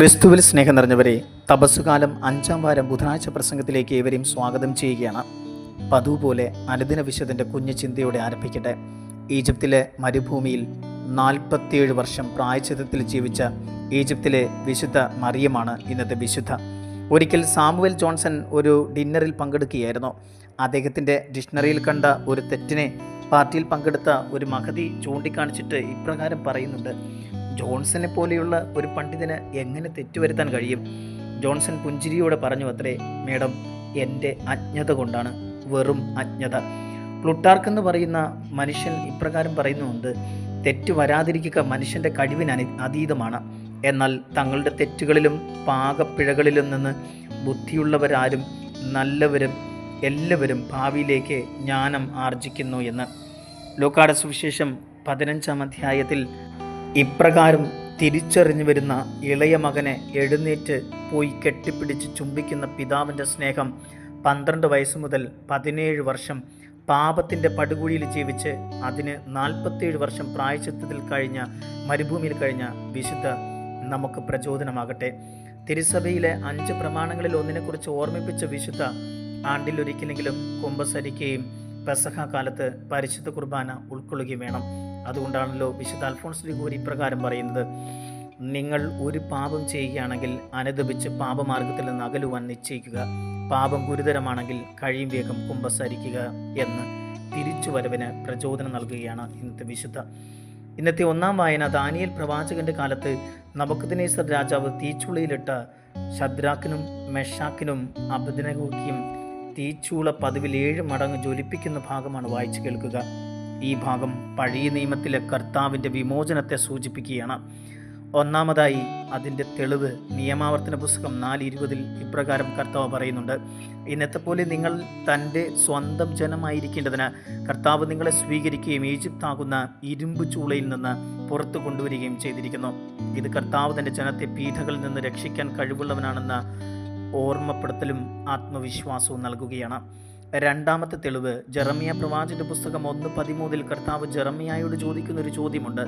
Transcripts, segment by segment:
ക്രിസ്തുവിൽ സ്നേഹം നിറഞ്ഞവരെ തപസ്സുകാലം അഞ്ചാം വാരം ബുധനാഴ്ച പ്രസംഗത്തിലേക്ക് ഏവരെയും സ്വാഗതം ചെയ്യുകയാണ്. പതുപോലെ പോലെ അനുദിന വിശുദ്ധന്റെ കുഞ്ഞു ചിന്തയോടെ ആരംഭിക്കട്ടെ. ഈജിപ്തിലെ മരുഭൂമിയിൽ നാൽപ്പത്തിയേഴ് വർഷം പ്രായച്ചിത്തത്തിൽ ജീവിച്ച ഈജിപ്തിലെ വിശുദ്ധ മറിയമാണ് ഇന്നത്തെ വിശുദ്ധ. ഒരിക്കൽ സാമുവൽ ജോൺസൺ ഒരു ഡിന്നറിൽ പങ്കെടുക്കുകയായിരുന്നു. അദ്ദേഹത്തിന്റെ ഡിക്ഷണറിയിൽ കണ്ട ഒരു തെറ്റിനെ പാർട്ടിയിൽ പങ്കെടുത്ത ഒരു മഹതി ചൂണ്ടിക്കാണിച്ചിട്ട് ഇപ്രകാരം പറയുന്നുണ്ട്. ജോൺസനെ പോലെയുള്ള ഒരു പണ്ഡിതന് എങ്ങനെ തെറ്റുവരുത്താൻ കഴിയും? ജോൺസൺ പുഞ്ചിരിയോടെ പറഞ്ഞു അത്രേ മേഡം എന്റെ അജ്ഞത കൊണ്ടാണ് വെറും അജ്ഞത. പ്ലുട്ടാർക്ക് എന്ന് പറയുന്ന മനുഷ്യൻ ഇപ്രകാരം പറയുന്നുണ്ട് തെറ്റ് വരാതിരിക്കുക മനുഷ്യന്റെ കഴിവിന് അതീതമാണ്. എന്നാൽ തങ്ങളുടെ തെറ്റുകളിലും പാകപ്പിഴകളിലും നിന്ന് ബുദ്ധിയുള്ളവരാരും നല്ലവരും എല്ലാവരും ഭാവിയിലേക്ക് ജ്ഞാനം ആർജിക്കുന്നു എന്ന്. ലോക്കാട സുവിശേഷം പതിനഞ്ചാം അധ്യായത്തിൽ ഇപ്രകാരം തിരിച്ചറിഞ്ഞു വരുന്ന ഇളയ മകനെ എഴുന്നേറ്റ് പോയി കെട്ടിപ്പിടിച്ച് ചുംബിക്കുന്ന പിതാവിന്റെ സ്നേഹം പന്ത്രണ്ട് വയസ്സ് മുതൽ പതിനേഴ് വർഷം പാപത്തിന്റെ പടുകുഴിയിൽ ജീവിച്ച് അതിന് നാൽപ്പത്തേഴ് വർഷം പ്രായച്ചിത്തത്തിൽ കഴിഞ്ഞ മരുഭൂമിയിൽ കഴിഞ്ഞ വിശുദ്ധ നമുക്ക് പ്രചോദനമാകട്ടെ. തിരുസഭയിലെ അഞ്ച് പ്രമാണങ്ങളിൽ ഒന്നിനെക്കുറിച്ച് ഓർമ്മിപ്പിച്ച വിശുദ്ധ ആണ്ടിൽ ഒരിക്കലെങ്കിലും കുംഭസരിക്കുകയും പെസഹ കാലത്ത് പരിശുദ്ധ കുർബാന ഉൾക്കൊള്ളുകയും വേണം. അതുകൊണ്ടാണല്ലോ വിശുദ്ധ അൽഫോൺസ് ലിഗോരി ഇപ്രകാരം പറയുന്നത്. നിങ്ങൾ ഒരു പാപം ചെയ്യുകയാണെങ്കിൽ അനുദപിച്ച് പാപമാർഗത്തിൽ നിന്ന് അകലുവാൻ നിശ്ചയിക്കുക. പാപം ഗുരുതരമാണെങ്കിൽ കഴിയും വേഗം കുമ്പസരിക്കുക എന്ന് തിരിച്ചുവരവിന് പ്രചോദനം നൽകുകയാണ് ഇന്നത്തെ വിശുദ്ധ. ഇന്നത്തെ ഒന്നാം വായന ദാനിയൽ പ്രവാചകന്റെ കാലത്ത് നബക്കുദിനേശ്വർ രാജാവ് തീച്ചുളയിലിട്ട ഷദ്രാക്കിനും മെഷാക്കിനും അബദിനകുക്കും തീച്ചൂള പതിവിൽ ഏഴ് മടങ്ങ് ജ്വലിപ്പിക്കുന്ന ഭാഗമാണ് വായിച്ചു കേൾക്കുക. ഈ ഭാഗം പഴയ നിയമത്തിലെ കർത്താവിന്റെ വിമോചനത്തെ സൂചിപ്പിക്കുകയാണ്. ഒന്നാമതായി അതിന്റെ തെളിവ് നിയമാവർത്തന പുസ്തകം നാല് ഇരുപതിൽ ഇപ്രകാരം കർത്താവ് പറയുന്നുണ്ട്. ഇന്നത്തെ പോലെ നിങ്ങൾ തന്റെ സ്വന്തം ജനമായിരിക്കേണ്ടതിന് കർത്താവ് നിങ്ങളെ സ്വീകരിക്കുകയും ഈജിപ്താകുന്ന ഇരുമ്പ് ചൂളയിൽ നിന്ന് പുറത്തു കൊണ്ടുവരികയും ചെയ്തിരിക്കുന്നു. ഇത് കർത്താവ് തന്റെ ജനത്തെ പീഠകളിൽ നിന്ന് രക്ഷിക്കാൻ കഴിവുള്ളവനാണെന്ന ഓർമ്മപ്പെടുത്തലും ആത്മവിശ്വാസവും നൽകുകയാണ്. രണ്ടാമത്തെ തെളിവ് ജെറമിയ പ്രവാചന്റെ പുസ്തകം ഒന്ന് പതിമൂന്നിൽ കർത്താവ് ജെറമിയായോട് ചോദിക്കുന്ന ഒരു ചോദ്യമുണ്ട്.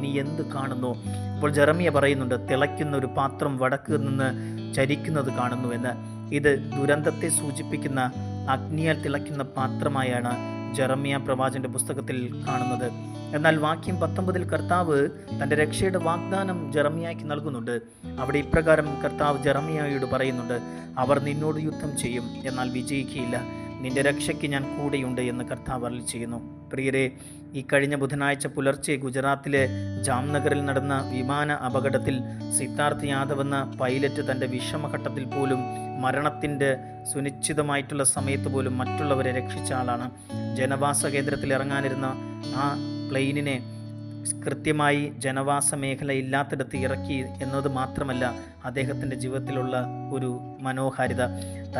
നീ എന്ത് കാണുന്നു? അപ്പോൾ ജെറമിയ പറയുന്നുണ്ട് തിളയ്ക്കുന്ന ഒരു പാത്രം വടക്ക് നിന്ന് ചരിക്കുന്നത് കാണുന്നു എന്ന്. ഇത് ദുരന്തത്തെ സൂചിപ്പിക്കുന്ന അഗ്നിയാൽ തിളയ്ക്കുന്ന പാത്രമായാണ് ജെറമിയ പ്രവാചന്റെ പുസ്തകത്തിൽ കാണുന്നത്. എന്നാൽ വാക്യം പത്തൊമ്പതിൽ കർത്താവ് തന്റെ രക്ഷയുടെ വാഗ്ദാനം ജെറമിയായ്ക്ക് നൽകുന്നുണ്ട്. അവിടെ ഇപ്രകാരം കർത്താവ് ജെറമിയായോട് പറയുന്നുണ്ട് അവർ നിന്നോട് യുദ്ധം ചെയ്യും എന്നാൽ വിജയിക്കുകയില്ല നിന്റെ രക്ഷയ്ക്ക് ഞാൻ കൂടെയുണ്ട് എന്ന് കർത്താവ് അരളി ചെയ്യുന്നു. പ്രിയരെ ഈ കഴിഞ്ഞ ബുധനാഴ്ച പുലർച്ചെ ഗുജറാത്തിലെ ജാംനഗറിൽ നടന്ന വിമാന അപകടത്തിൽ സിദ്ധാർത്ഥ് യാദവ് എന്ന പൈലറ്റ് തന്റെ വിഷമഘട്ടത്തിൽ പോലും മരണത്തിന്റെ സുനിശ്ചിതമായിട്ടുള്ള സമയത്ത് പോലും മറ്റുള്ളവരെ രക്ഷിച്ച ആളാണ്. ജനവാസ കേന്ദ്രത്തിൽ ഇറങ്ങാനിരുന്ന ആ പ്ലെയിനിനെ കൃത്യമായി ജനവാസ മേഖല ഇല്ലാത്തിടത്ത് ഇറക്കി എന്നത് മാത്രമല്ല അദ്ദേഹത്തിന്റെ ജീവിതത്തിലുള്ള ഒരു മനോഹാരിത.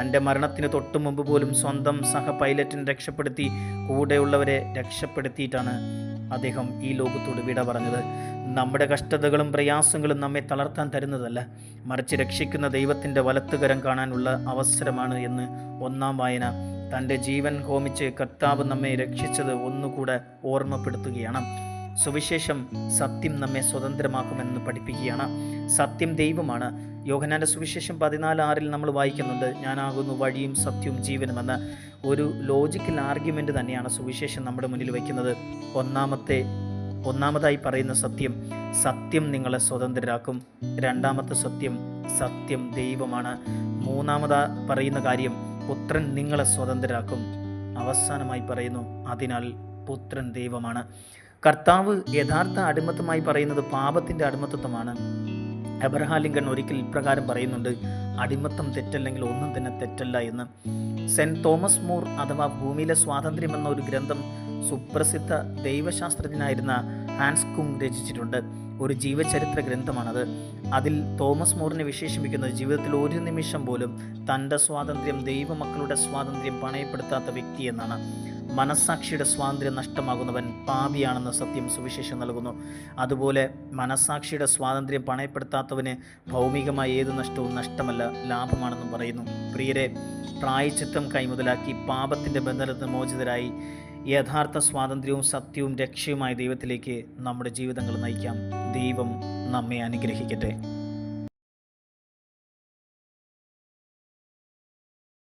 തന്റെ മരണത്തിന് തൊട്ടു മുമ്പ് പോലും സ്വന്തം സഹ പൈലറ്റിനെ രക്ഷപ്പെടുത്തി കൂടെയുള്ളവരെ രക്ഷപ്പെടുത്തിയിട്ടാണ് അദ്ദേഹം ഈ ലോകത്തോട് വിട പറഞ്ഞത്. നമ്മുടെ കഷ്ടതകളും പ്രയാസങ്ങളും നമ്മെ തളർത്താൻ തരുന്നതല്ല. മറിച്ച് രക്ഷിക്കുന്ന ദൈവത്തിന്റെ വലത്തുകരം കാണാനുള്ള അവസരമാണ് എന്ന് ഒന്നാം വായന. തന്റെ ജീവൻ ഹോമിച്ച് കർത്താവ് നമ്മെ രക്ഷിച്ചത് ഒന്നുകൂടെ ഓർമ്മപ്പെടുത്തുകയാണ്. സുവിശേഷം സത്യം നമ്മെ സ്വതന്ത്രമാക്കുമെന്ന് പഠിപ്പിക്കുകയാണ്. സത്യം ദൈവമാണ്. യോഹനാന്റെ സുവിശേഷം പതിനാല് ആറിൽ നമ്മൾ വായിക്കുന്നുണ്ട് ഞാനാകുന്നു വഴിയും സത്യവും ജീവനുമെന്ന് ഒരു ലോജിക്കൽ ആർഗ്യുമെന്റ് തന്നെയാണ് സുവിശേഷം നമ്മുടെ മുന്നിൽ വയ്ക്കുന്നത് ഒന്നാമത്തെ ഒന്നാമതായി പറയുന്ന സത്യം സത്യം നിങ്ങളെ സ്വതന്ത്രരാക്കും രണ്ടാമത്തെ സത്യം സത്യം ദൈവമാണ് മൂന്നാമതാ പറയുന്ന കാര്യം പുത്രൻ നിങ്ങളെ സ്വതന്ത്രരാക്കും അവസാനമായി പറയുന്നു അതിനാൽ പുത്രൻ ദൈവമാണ് കർത്താവ് യഥാർത്ഥ അടിമത്തമായി പറയുന്നത് പാപത്തിന്റെ അടിമത്തത്വമാണ്. എബ്രഹാം ഒരിക്കൽ ഇപ്രകാരം പറയുന്നുണ്ട് അടിമത്തം തെറ്റല്ലെങ്കിൽ ഒന്നും തന്നെ തെറ്റല്ല എന്ന്. സെന്റ് തോമസ് മൂർ അഥവാ ഭൂമിയിലെ സ്വാതന്ത്ര്യം എന്ന ഒരു ഗ്രന്ഥം സുപ്രസിദ്ധ ദൈവശാസ്ത്രജ്ഞനായിരുന്ന ഹാൻസ് കുങ് രചിച്ചിട്ടുണ്ട്. ഒരു ജീവചരിത്ര ഗ്രന്ഥമാണത്. അതിൽ തോമസ് മൂറിനെ വിശേഷിപ്പിക്കുന്നത് ജീവിതത്തിൽ ഒരു നിമിഷം പോലും തന്റെ സ്വാതന്ത്ര്യം ദൈവമക്കളുടെ സ്വാതന്ത്ര്യം പണയപ്പെടുത്താത്ത വ്യക്തി എന്നാണ്. മനസാക്ഷിയുടെ സ്വാതന്ത്ര്യം നഷ്ടമാകുന്നവൻ പാപിയാണെന്ന സത്യം സുവിശേഷം നൽകുന്നു. അതുപോലെ മനസ്സാക്ഷിയുടെ സ്വാതന്ത്ര്യം പണയപ്പെടുത്താത്തവന് ഭൗമികമായ ഏത് നഷ്ടവും നഷ്ടമല്ല ലാഭമാണെന്നും പറയുന്നു. പ്രിയരെ പ്രായച്ചിത്തം കൈമുതലാക്കി പാപത്തിന്റെ ബന്ധനത്തിന് മോചിതരായി യഥാർത്ഥ സ്വാതന്ത്ര്യവും സത്യവും രക്ഷയുമായ ദൈവത്തിലേക്ക് നമ്മുടെ ജീവിതങ്ങൾ നയിക്കാം. ദൈവം നമ്മെ അനുഗ്രഹിക്കട്ടെ.